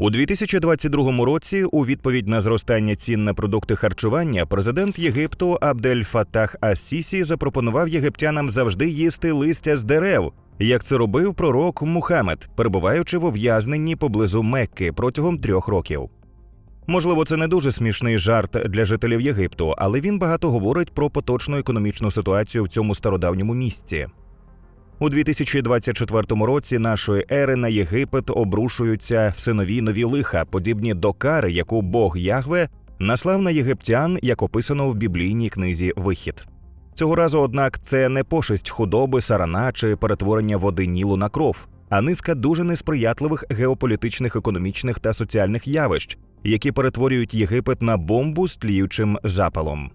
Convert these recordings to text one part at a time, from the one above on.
У 2022 році, у відповідь на зростання цін на продукти харчування, президент Єгипту Абдель Фаттах Ас-Сісі запропонував єгиптянам завжди їсти листя з дерев, як це робив пророк Мухаммед, перебуваючи в ув'язненні поблизу Мекки протягом трьох років. Можливо, це не дуже смішний жарт для жителів Єгипту, але він багато говорить про поточну економічну ситуацію в цьому стародавньому місці. У 2024 році нашої ери на Єгипет обрушуються все нові нові лиха, подібні до кари, яку Бог Ягве наслав на єгиптян, як описано в біблійній книзі Вихід. Цього разу, однак, це не пошесть худоби, сарана чи перетворення води Нілу на кров, а низка дуже несприятливих геополітичних, економічних та соціальних явищ, які перетворюють Єгипет на бомбу з тліючим запалом.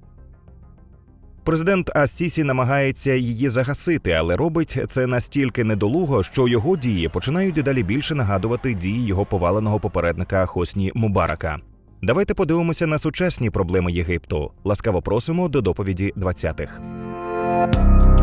Президент Ас-Сісі намагається її загасити, але робить це настільки недолуго, що його дії починають дедалі більше нагадувати дії його поваленого попередника Хосні Мубарака. Давайте подивимося на сучасні проблеми Єгипту. Ласкаво просимо до доповіді 20-х.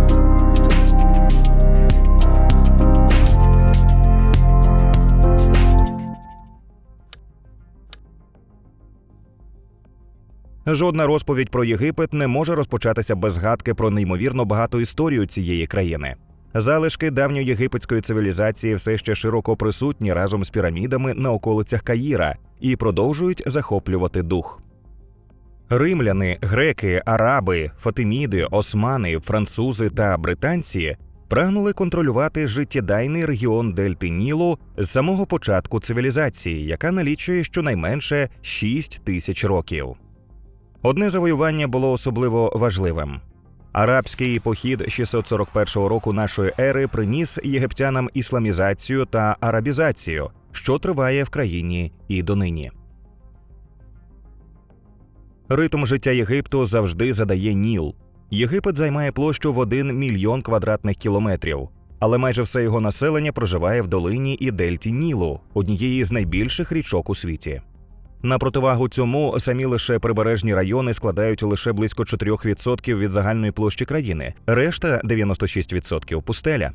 Жодна розповідь про Єгипет не може розпочатися без згадки про неймовірно багату історію цієї країни. Залишки давньоєгипетської цивілізації все ще широко присутні разом з пірамідами на околицях Каїра і продовжують захоплювати дух. Римляни, греки, араби, фатиміди, османи, французи та британці прагнули контролювати життєдайний регіон Дельти Нілу з самого початку цивілізації, яка налічує щонайменше 6 тисяч років. Одне завоювання було особливо важливим. Арабський похід 641 року нашої ери приніс єгиптянам ісламізацію та арабізацію, що триває в країні і донині. Ритм життя Єгипту завжди задає Ніл. Єгипет займає площу в 1 мільйон квадратних кілометрів, але майже все його населення проживає в долині і дельті Нілу, однієї з найбільших річок у світі. На противагу цьому самі лише прибережні райони складають лише близько 4% від загальної площі країни, решта 96% пустеля.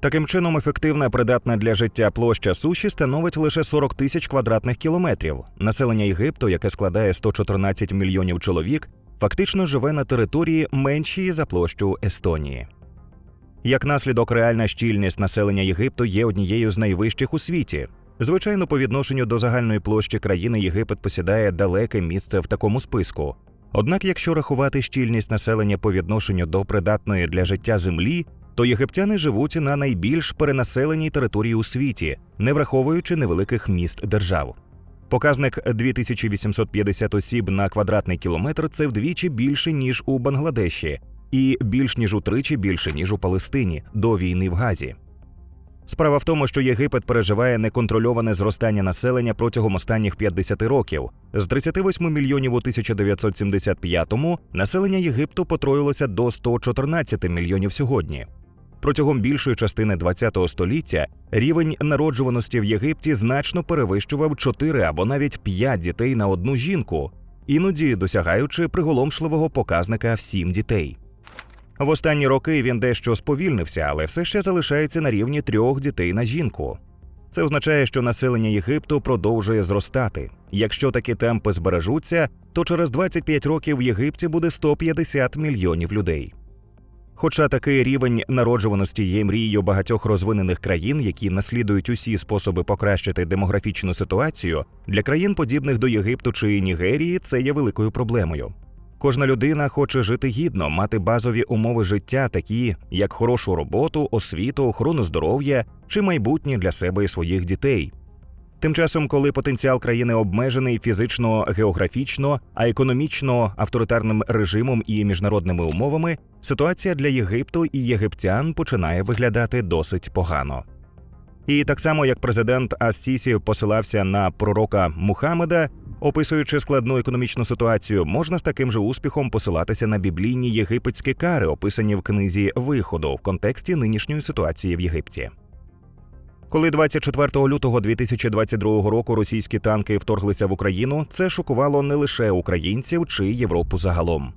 Таким чином, ефективна придатна для життя площа суші становить лише 40 тисяч квадратних кілометрів. Населення Єгипту, яке складає 114 мільйонів чоловік, фактично живе на території меншій за площу Естонії. Як наслідок, реальна щільність населення Єгипту є однією з найвищих у світі. Звичайно, по відношенню до загальної площі країни Єгипет посідає далеке місце в такому списку. Однак, якщо рахувати щільність населення по відношенню до придатної для життя землі, то єгиптяни живуть на найбільш перенаселеній території у світі, не враховуючи невеликих міст держав. Показник 2850 осіб на квадратний кілометр це вдвічі більше ніж у Бангладеші, і більш ніж утричі більше ніж у Палестині до війни в Газі. Справа в тому, що Єгипет переживає неконтрольоване зростання населення протягом останніх 50 років. З 38 мільйонів у 1975-му населення Єгипту потроїлося до 114 мільйонів сьогодні. Протягом більшої частини ХХ століття рівень народжуваності в Єгипті значно перевищував 4 або навіть 5 дітей на одну жінку, іноді досягаючи приголомшливого показника в 7 дітей. В останні роки він дещо сповільнився, але все ще залишається на рівні трьох дітей на жінку. Це означає, що населення Єгипту продовжує зростати. Якщо такі темпи збережуться, то через 25 років в Єгипті буде 150 мільйонів людей. Хоча такий рівень народжуваності є мрією багатьох розвинених країн, які наслідують усі способи покращити демографічну ситуацію, для країн, подібних до Єгипту чи Нігерії, це є великою проблемою. Кожна людина хоче жити гідно, мати базові умови життя, такі як хорошу роботу, освіту, охорону здоров'я чи майбутнє для себе і своїх дітей. Тим часом, коли потенціал країни обмежений фізично, географічно, а економічно авторитарним режимом і міжнародними умовами, ситуація для Єгипту і єгиптян починає виглядати досить погано. І так само як президент Ас-Сісі посилався на пророка Мухаммеда, описуючи складну економічну ситуацію, можна з таким же успіхом посилатися на біблійні єгипетські кари, описані в книзі Виходу в контексті нинішньої ситуації в Єгипті. Коли 24 лютого 2022 року російські танки вторглися в Україну, це шокувало не лише українців чи Європу загалом.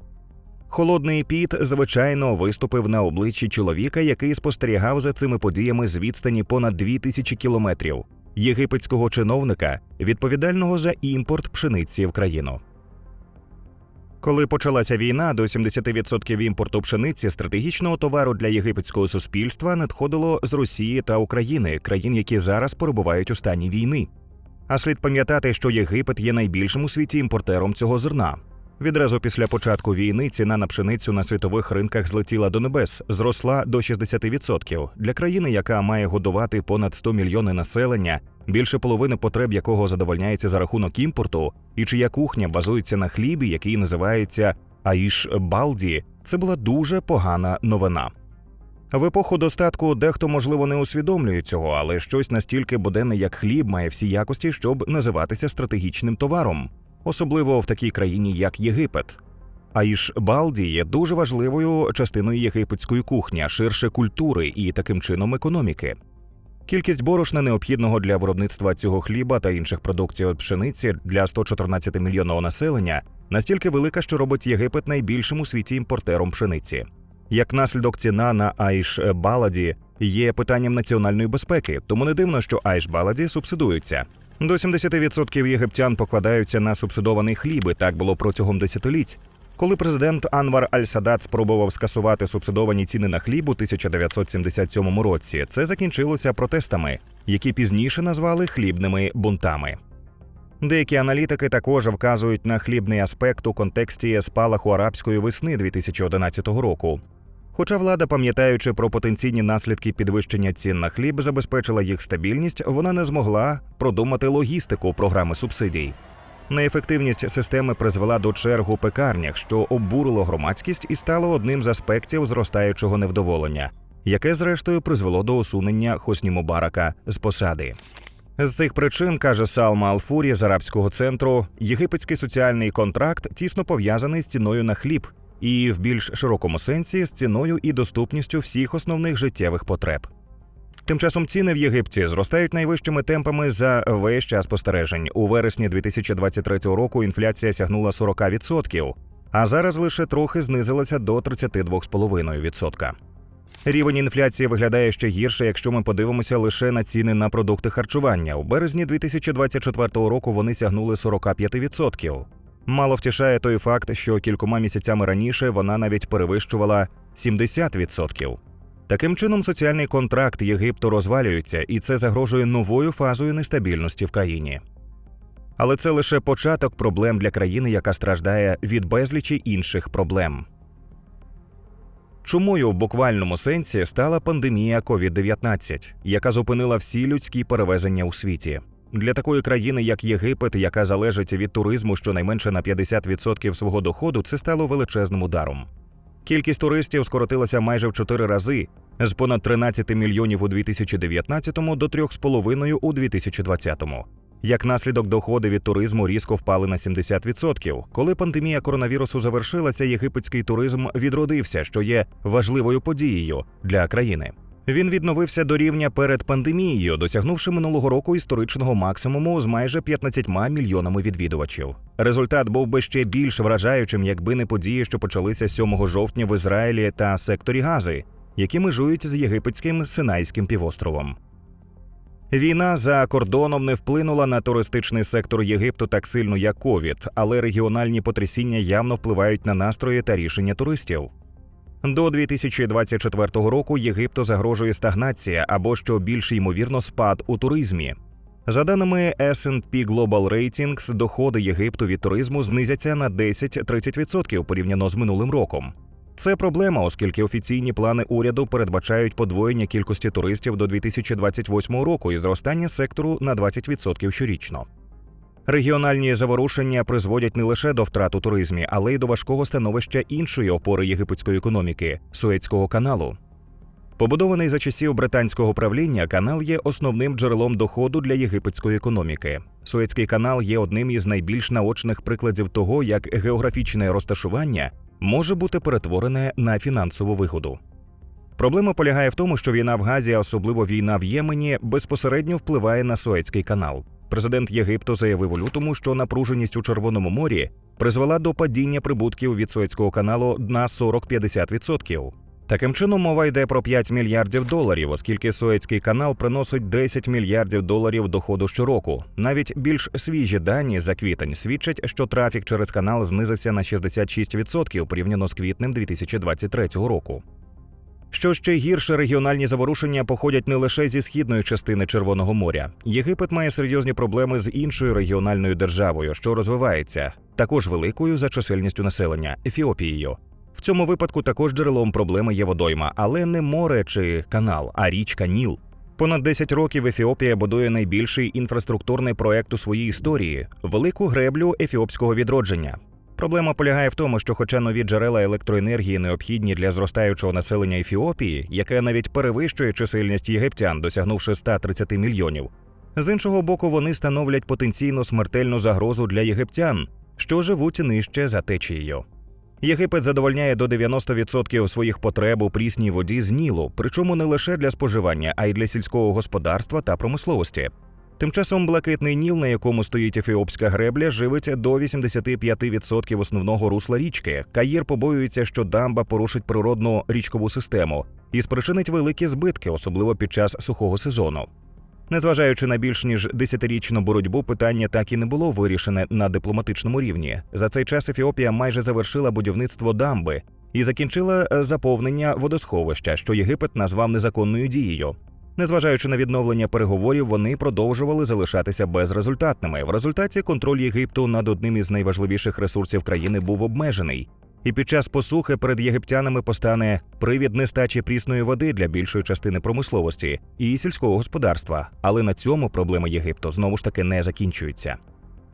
Холодний піт, звичайно, виступив на обличчі чоловіка, який спостерігав за цими подіями з відстані понад 2000 кілометрів. Єгипетського чиновника, відповідального за імпорт пшениці в країну. Коли почалася війна, до 70% імпорту пшениці стратегічного товару для єгипетського суспільства надходило з Росії та України, країн, які зараз перебувають у стані війни. А слід пам'ятати, що Єгипет є найбільшим у світі імпортером цього зерна. Відразу після початку війни ціна на пшеницю на світових ринках злетіла до небес, зросла до 60%. Для країни, яка має годувати понад 100 мільйони населення, більше половини потреб якого задовольняється за рахунок імпорту, і чия кухня базується на хлібі, який називається Аїш Балді, це була дуже погана новина. В епоху достатку дехто, можливо, не усвідомлює цього, але щось настільки буденне, як хліб, має всі якості, щоб називатися стратегічним товаром, особливо в такій країні, як Єгипет. Аїш Балді є дуже важливою частиною єгипетської кухні, ширше культури і таким чином економіки. Кількість борошна, необхідного для виробництва цього хліба та інших продуктів від пшениці для 114 мільйонного населення, настільки велика, що робить Єгипет найбільшим у світі імпортером пшениці. Як наслідок ціна на Айш Баладі є питанням національної безпеки, тому не дивно, що Айш Баладі субсидуються. До 70% єгиптян покладаються на субсидований хліб, і так було протягом десятиліть. Коли президент Анвар Аль-Садат спробував скасувати субсидовані ціни на хліб у 1977 році, це закінчилося протестами, які пізніше назвали хлібними бунтами. Деякі аналітики також вказують на хлібний аспект у контексті спалаху арабської весни 2011 року. Хоча влада, пам'ятаючи про потенційні наслідки підвищення цін на хліб, забезпечила їх стабільність, вона не змогла продумати логістику програми субсидій. Неефективність системи призвела до черг у пекарнях, що обурило громадськість і стало одним з аспектів зростаючого невдоволення, яке зрештою призвело до усунення Хосні Мубарака з посади. З цих причин каже Салма Алфурі з арабського центру, єгипетський соціальний контракт тісно пов'язаний з ціною на хліб і в більш широкому сенсі з ціною і доступністю всіх основних життєвих потреб. Тим часом ціни в Єгипті зростають найвищими темпами за весь час спостережень. У вересні 2023 року інфляція сягнула 40%, а зараз лише трохи знизилася до 32,5%. Рівень інфляції виглядає ще гірше, якщо ми подивимося лише на ціни на продукти харчування. У березні 2024 року вони сягнули 45%. Мало втішає той факт, що кількома місяцями раніше вона навіть перевищувала 70%. Таким чином, соціальний контракт Єгипту розвалюється, і це загрожує новою фазою нестабільності в країні. Але це лише початок проблем для країни, яка страждає від безлічі інших проблем. Чумою в буквальному сенсі стала пандемія COVID-19, яка зупинила всі людські перевезення у світі. Для такої країни, як Єгипет, яка залежить від туризму щонайменше на 50% свого доходу, це стало величезним ударом. Кількість туристів скоротилася майже в 4 рази з понад 13 мільйонів у 2019 до 3,5 у 2020. Як наслідок, доходи від туризму різко впали на 70%. Коли пандемія коронавірусу завершилася, єгипетський туризм відродився, що є важливою подією для країни. Він відновився до рівня перед пандемією, досягнувши минулого року історичного максимуму з майже 15 мільйонами відвідувачів. Результат був би ще більш вражаючим, якби не події, що почалися 7 жовтня в Ізраїлі та секторі Гази, які межують з єгипетським Синайським півостровом. Війна за кордоном не вплинула на туристичний сектор Єгипту так сильно, як ковід, але регіональні потрясіння явно впливають на настрої та рішення туристів. До 2024 року Єгипту загрожує стагнація або що більш ймовірно спад у туризмі. За даними S&P Global Ratings, доходи Єгипту від туризму знизяться на 10-30% порівняно з минулим роком. Це проблема, оскільки офіційні плани уряду передбачають подвоєння кількості туристів до 2028 року і зростання сектору на 20% щорічно. Регіональні заворушення призводять не лише до втрат у туризмі, але й до важкого становища іншої опори єгипетської економіки Суецького каналу. Побудований за часів британського правління, канал є основним джерелом доходу для єгипетської економіки. Суецький канал є одним із найбільш наочних прикладів того, як географічне розташування може бути перетворене на фінансову вигоду. Проблема полягає в тому, що війна в Газі, особливо війна в Ємені, безпосередньо впливає на Суецький канал. Президент Єгипту заявив у лютому, що напруженість у Червоному морі призвела до падіння прибутків від Суецького каналу на 40-50%. Таким чином, мова йде про 5 мільярдів доларів, оскільки Суецький канал приносить 10 мільярдів доларів доходу щороку. Навіть більш свіжі дані за квітень свідчать, що трафік через канал знизився на 66% порівняно з квітнем 2023 року. Що ще гірше, регіональні заворушення походять не лише зі східної частини Червоного моря. Єгипет має серйозні проблеми з іншою регіональною державою, що розвивається, також великою за чисельністю населення Ефіопією. В цьому випадку також джерелом проблеми є водойма, але не море чи канал, а річка Ніл. Понад 10 років Ефіопія будує найбільший інфраструктурний проект у своїй історії велику греблю ефіопського відродження. Проблема полягає в тому, що, хоча нові джерела електроенергії необхідні для зростаючого населення Ефіопії, яке навіть перевищує чисельність єгиптян, досягнувши 130 мільйонів, з іншого боку, вони становлять потенційно смертельну загрозу для єгиптян, що живуть нижче за течією. Єгипет задовольняє до 90% своїх потреб у прісній воді з Нілу, причому не лише для споживання, а й для сільського господарства та промисловості. Тим часом блакитний Ніл, на якому стоїть ефіопська гребля, живить до 85% основного русла річки. Каїр побоюється, що дамба порушить природну річкову систему і спричинить великі збитки, особливо під час сухого сезону. Незважаючи на більш ніж десятирічну боротьбу, питання так і не було вирішене на дипломатичному рівні. За цей час Ефіопія майже завершила будівництво дамби і закінчила е, заповнення водосховища, що Єгипет назвав незаконною дією. Незважаючи на відновлення переговорів, вони продовжували залишатися безрезультатними. В результаті контроль Єгипту над одним із найважливіших ресурсів країни був обмежений. І під час посухи перед єгиптянами постане привід нестачі прісної води для більшої частини промисловості і сільського господарства. Але на цьому проблеми Єгипту знову ж таки не закінчуються.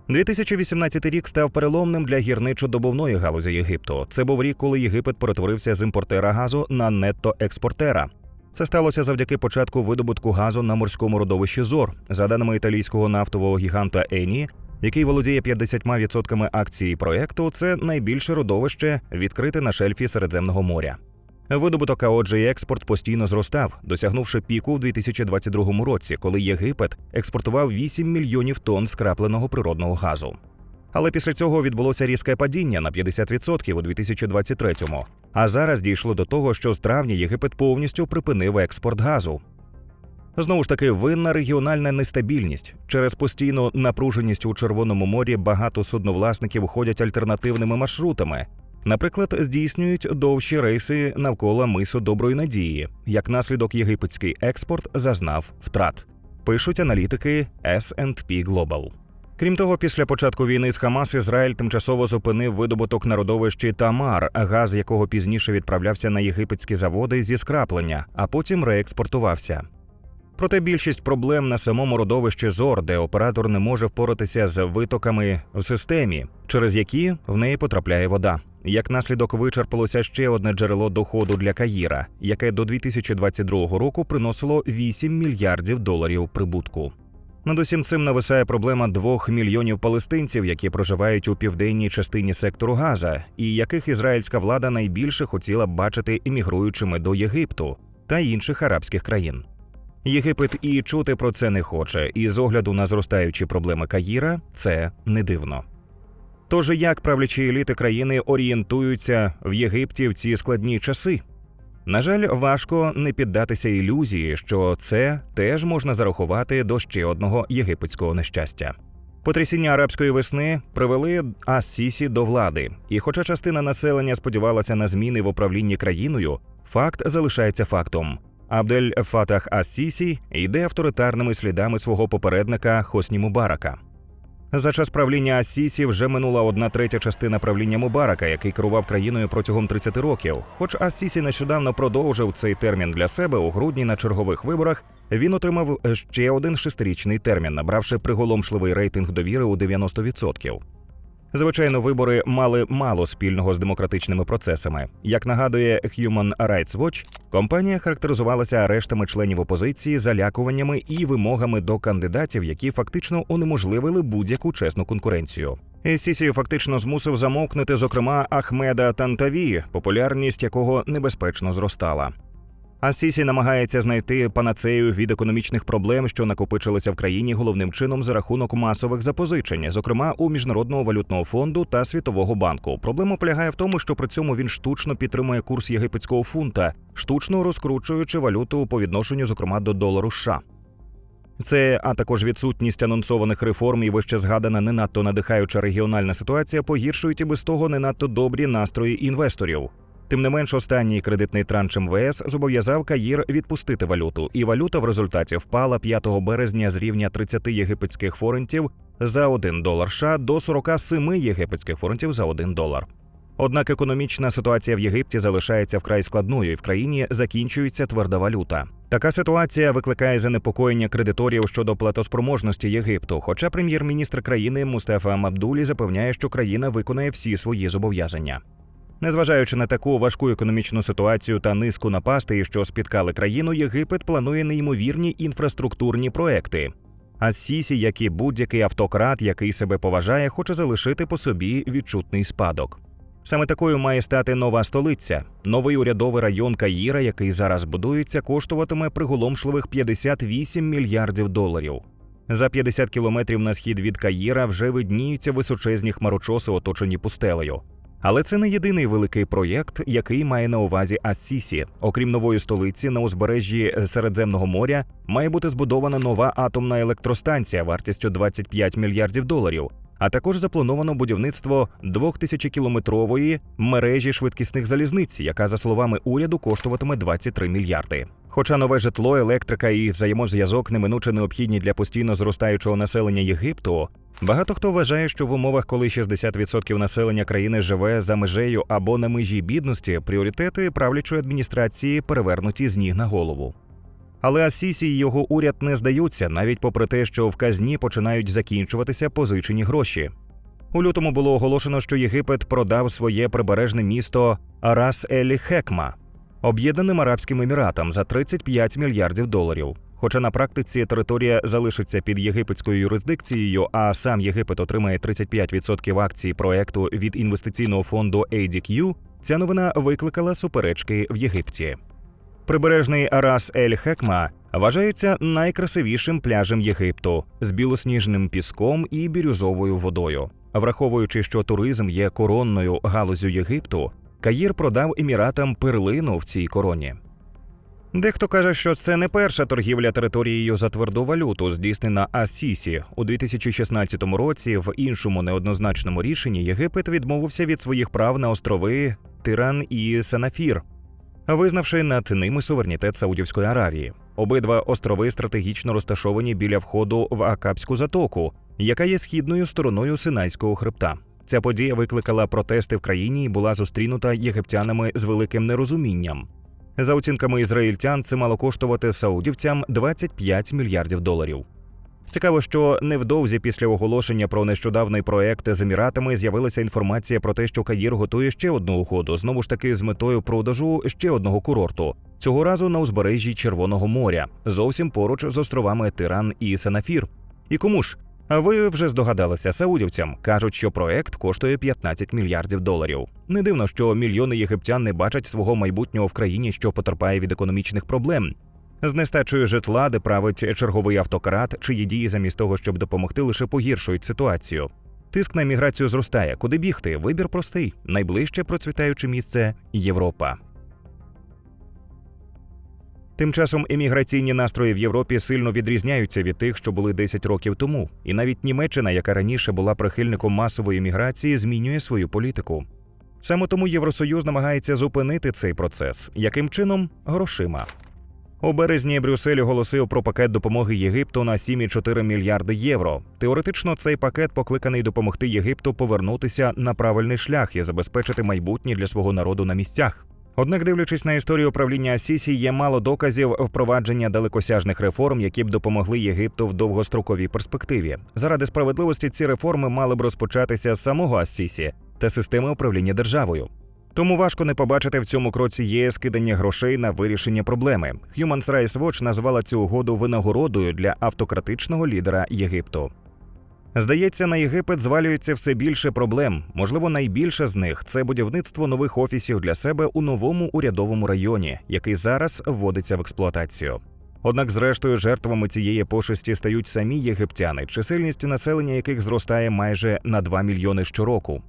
2018 рік став переломним для гірничо-добувної галузі Єгипту. Це був рік, коли Єгипет перетворився з імпортера газу на нетто-експортера. Це сталося завдяки початку видобутку газу на морському родовищі ЗОР. За даними італійського нафтового гіганта Ені, який володіє 50% акцій проекту, це найбільше родовище відкрите на шельфі Середземного моря. Видобуток, а отже, і експорт постійно зростав, досягнувши піку в 2022 році, коли Єгипет експортував 8 мільйонів тонн скрапленого природного газу. Але після цього відбулося різке падіння на 50% у 2023-му. А зараз дійшло до того, що з травня Єгипет повністю припинив експорт газу. Знову ж таки, винна регіональна нестабільність. Через постійну напруженість у Червоному морі багато судновласників ходять альтернативними маршрутами. Наприклад, здійснюють довші рейси навколо мису Доброї Надії. Як наслідок, єгипетський експорт зазнав втрат. Пишуть аналітики S&P Global. Крім того, після початку війни з Хамас Ізраїль тимчасово зупинив видобуток на родовищі Тамар, газ якого пізніше відправлявся на єгипетські заводи зі скраплення, а потім реекспортувався. Проте більшість проблем на самому родовищі ЗОР, де оператор не може впоратися з витоками в системі, через які в неї потрапляє вода. Як наслідок вичерпалося ще одне джерело доходу для Каїра, яке до 2022 року приносило 8 мільярдів доларів прибутку. Над усім цим нависає проблема двох мільйонів палестинців, які проживають у південній частині сектору Газа, і яких ізраїльська влада найбільше хотіла б бачити іммігруючими до Єгипту та інших арабських країн. Єгипет і чути про це не хоче, і з огляду на зростаючі проблеми Каїра це не дивно. Тож як правлячі еліти країни орієнтуються в Єгипті в ці складні часи? На жаль, важко не піддатися ілюзії, що це теж можна зарахувати до ще одного єгипетського нещастя. Потрясіння арабської весни привели Ас-Сісі до влади, і хоча частина населення сподівалася на зміни в управлінні країною, факт залишається фактом. Абдель Фатах Ас-Сісі йде авторитарними слідами свого попередника Хосні Мубарака. За час правління Ас-Сісі вже минула одна третя частина правління Мубарака, який керував країною протягом 30 років. Хоч Ас-Сісі нещодавно продовжив цей термін для себе у грудні на чергових виборах, він отримав ще один шестирічний термін, набравши приголомшливий рейтинг довіри у 90%. Звичайно, вибори мали мало спільного з демократичними процесами. Як нагадує Human Rights Watch, компанія характеризувалася арештами членів опозиції, залякуваннями і вимогами до кандидатів, які фактично унеможливили будь-яку чесну конкуренцію. Сісію фактично змусив замовкнути, зокрема, Ахмеда Тантаві, популярність якого небезпечно зростала. А Сісі намагається знайти панацею від економічних проблем, що накопичилися в країні головним чином за рахунок масових запозичень, зокрема у міжнародного валютного фонду та світового банку. Проблема полягає в тому, що при цьому він штучно підтримує курс єгипетського фунта, штучно розкручуючи валюту по відношенню, зокрема до долару США. Це, а також відсутність анонсованих реформ і вище згадана не надто надихаюча регіональна ситуація погіршують і без того не надто добрі настрої інвесторів. Тим не менш, останній кредитний транш МВС зобов'язав Каїр відпустити валюту, і валюта в результаті впала 5 березня з рівня 30 єгипетських форентів за 1 долар США до 47 єгипетських форентів за 1 долар. Однак економічна ситуація в Єгипті залишається вкрай складною, і в країні закінчується тверда валюта. Така ситуація викликає занепокоєння кредиторів щодо платоспроможності Єгипту. Хоча прем'єр-міністр країни Мустафа Мабдулі запевняє, що країна виконає всі свої зобов'язання. Незважаючи на таку важку економічну ситуацію та низку напастей, що спіткали країну, Єгипет планує неймовірні інфраструктурні проекти. А Сісі, як і будь-який автократ, який себе поважає, хоче залишити по собі відчутний спадок. Саме такою має стати нова столиця. Новий урядовий район Каїра, який зараз будується, коштуватиме приголомшливих 58 мільярдів доларів. За 50 кілометрів на схід від Каїра вже видніються височезні хмарочоси, оточені пустелею. Але це не єдиний великий проєкт, який має на увазі Ассісі. Окрім нової столиці, на узбережжі Середземного моря має бути збудована нова атомна електростанція вартістю 25 мільярдів доларів. А також заплановано будівництво 2000-кілометрової мережі швидкісних залізниць, яка, за словами уряду, коштуватиме 23 мільярди. Хоча нове житло, електрика і взаємозв'язок неминуче необхідні для постійно зростаючого населення Єгипту, багато хто вважає, що в умовах, коли 60% населення країни живе за межею або на межі бідності, пріоритети правлячої адміністрації перевернуті з ніг на голову. Але Асісі і його уряд не здаються, навіть попри те, що в казні починають закінчуватися позичені гроші. У лютому було оголошено, що Єгипет продав своє прибережне місто Арас Елі Хекма Об'єднаним Арабським Еміратам за 35 мільярдів доларів. Хоча на практиці територія залишиться під єгипетською юрисдикцією, а сам Єгипет отримає 35% акцій проекту від інвестиційного фонду ADQ, ця новина викликала суперечки в Єгипті. Прибережний Арас Ель Хекма вважається найкрасивішим пляжем Єгипту з білосніжним піском і бірюзовою водою. Враховуючи, що туризм є коронною галузю Єгипту, Каїр продав еміратам перлину в цій короні. Дехто каже, що це не перша торгівля територією за тверду валюту, здійснена Асісі. У 2016 році в іншому неоднозначному рішенні Єгипет відмовився від своїх прав на острови Тиран і Санафір, визнавши над ними суверенітет Саудівської Аравії. Обидва острови стратегічно розташовані біля входу в Акапську затоку, яка є східною стороною Синайського хребта. Ця подія викликала протести в країні і була зустрінута єгиптянами з великим нерозумінням. За оцінками ізраїльтян, це мало коштувати саудівцям 25 мільярдів доларів. Цікаво, що невдовзі після оголошення про нещодавний проект з еміратами з'явилася інформація про те, що Каїр готує ще одну угоду, знову ж таки з метою продажу ще одного курорту. Цього разу на узбережжі Червоного моря, зовсім поруч з островами Тиран і Санафір. І кому ж? Ви вже здогадалися саудівцям. кажуть, що проект коштує 15 мільярдів доларів. Не дивно, що мільйони єгиптян не бачать свого майбутнього в країні, що потерпає від економічних проблем. З нестачею житла, де править черговий автократ, чиї дії замість того, щоб допомогти, лише погіршують ситуацію. Тиск на міграцію зростає. Куди бігти? Вибір простий. Найближче процвітаюче місце Європа. Тим часом еміграційні настрої в Європі сильно відрізняються від тих, що були 10 років тому, і навіть Німеччина, яка раніше була прихильником масової міграції, змінює свою політику. Саме тому Євросоюз намагається зупинити цей процес. Яким чином грошима. У березні Брюссель оголосив про пакет допомоги Єгипту на 7,4 мільярди євро. Теоретично цей пакет покликаний допомогти Єгипту повернутися на правильний шлях і забезпечити майбутнє для свого народу на місцях. Однак, дивлячись на історію управління Асісі, є мало доказів впровадження далекосяжних реформ, які б допомогли Єгипту в довгостроковій перспективі. Заради справедливості ці реформи мали б розпочатися з самого Асісі та системи управління державою. Тому важко не побачити в цьому кроці ЄС кидання грошей на вирішення проблеми. Human Rights Watch назвала цю угоду винагородою для автократичного лідера Єгипту. Здається, на Єгипет звалюється все більше проблем. Можливо, найбільше з них це будівництво нових офісів для себе у новому урядовому районі, який зараз вводиться в експлуатацію. Однак, зрештою, жертвами цієї пошесті стають самі єгиптяни, чисельність населення яких зростає майже на 2 мільйони щороку.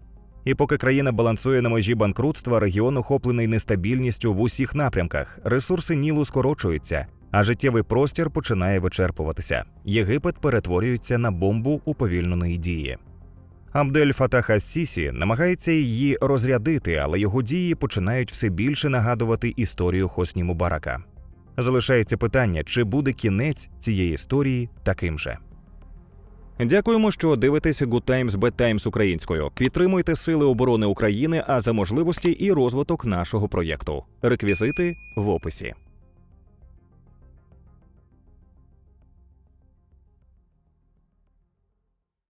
І поки країна балансує на межі банкрутства, регіон охоплений нестабільністю в усіх напрямках, ресурси Нілу скорочуються, а життєвий простір починає вичерпуватися. Єгипет перетворюється на бомбу уповільненої дії. Абдель Фатах Ас-Сісі намагається її розрядити, але його дії починають все більше нагадувати історію Хосні Мубарака. Залишається питання, чи буде кінець цієї історії таким же. Дякуємо, що дивитесь Good Times Bad Times українською. Підтримуйте Сили оборони України, а за можливості і розвиток нашого проєкту. Реквізити в описі.